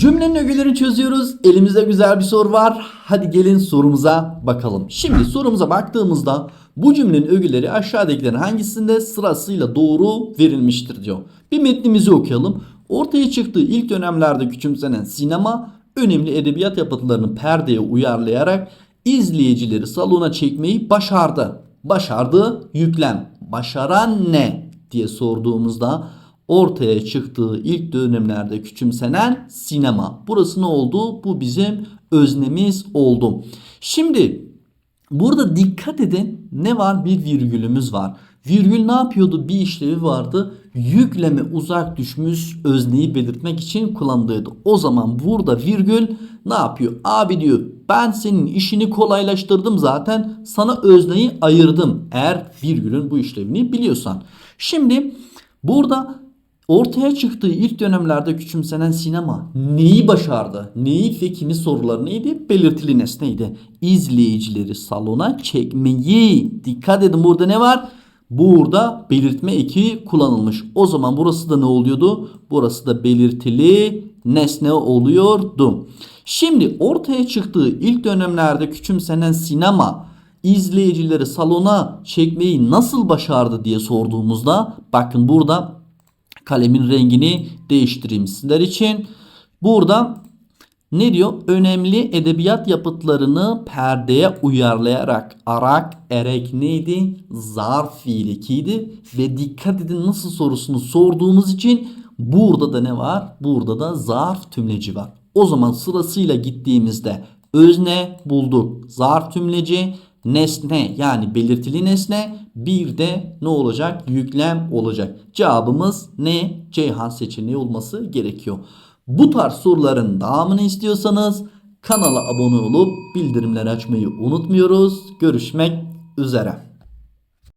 Cümlenin ögelerini çözüyoruz. Elimizde güzel bir soru var. Hadi gelin sorumuza bakalım. Şimdi sorumuza baktığımızda bu cümlenin ögeleri aşağıdakilerin hangisinde sırasıyla doğru verilmiştir diyor. Bir metnimizi okuyalım. Ortaya çıktığı ilk dönemlerde küçümsenen sinema önemli edebiyat yapıtlarını perdeye uyarlayarak izleyicileri salona çekmeyi başardı. Başardı yüklem. Başaran ne diye sorduğumuzda ortaya çıktığı ilk dönemlerde küçümsenen sinema. Burası ne oldu? Bu bizim öznemiz oldu. Şimdi burada dikkat edin ne var? Bir virgülümüz var. Virgül ne yapıyordu? Bir işlevi vardı. Yükleme uzak düşmüş özneyi belirtmek için kullanılıyordu. O zaman burada virgül ne yapıyor? Abi diyor ben senin işini kolaylaştırdım zaten sana özneyi ayırdım. Eğer virgülün bu işlevini biliyorsan. Şimdi burada Ortaya çıktığı ilk dönemlerde küçümsenen sinema neyi başardı? Neyi ve kimi soruları neydi? Belirtili nesneydi. İzleyicileri salona çekmeyi. Dikkat edin burada ne var? Burada belirtme eki kullanılmış. O zaman burası da ne oluyordu? Burası da belirtili nesne oluyordu. Şimdi ortaya çıktığı ilk dönemlerde küçümsenen sinema izleyicileri salona çekmeyi nasıl başardı diye sorduğumuzda bakın burada kalemin rengini değiştireyim sizler için. Burada ne diyor? Önemli edebiyat yapıtlarını perdeye uyarlayarak arak erek neydi? Zarf fiilikiydi ve dikkat edin nasıl sorusunu sorduğumuz için burada da ne var? Burada da zarf tümleci var. O zaman sırasıyla gittiğimizde özne bulduk. Zarf tümleci nesne yani belirtili nesne bir de ne olacak? Yüklem olacak. Cevabımız ne? Ceyhan seçeneği olması gerekiyor. Bu tarz soruların devamını istiyorsanız kanala abone olup bildirimleri açmayı unutmuyoruz. Görüşmek üzere.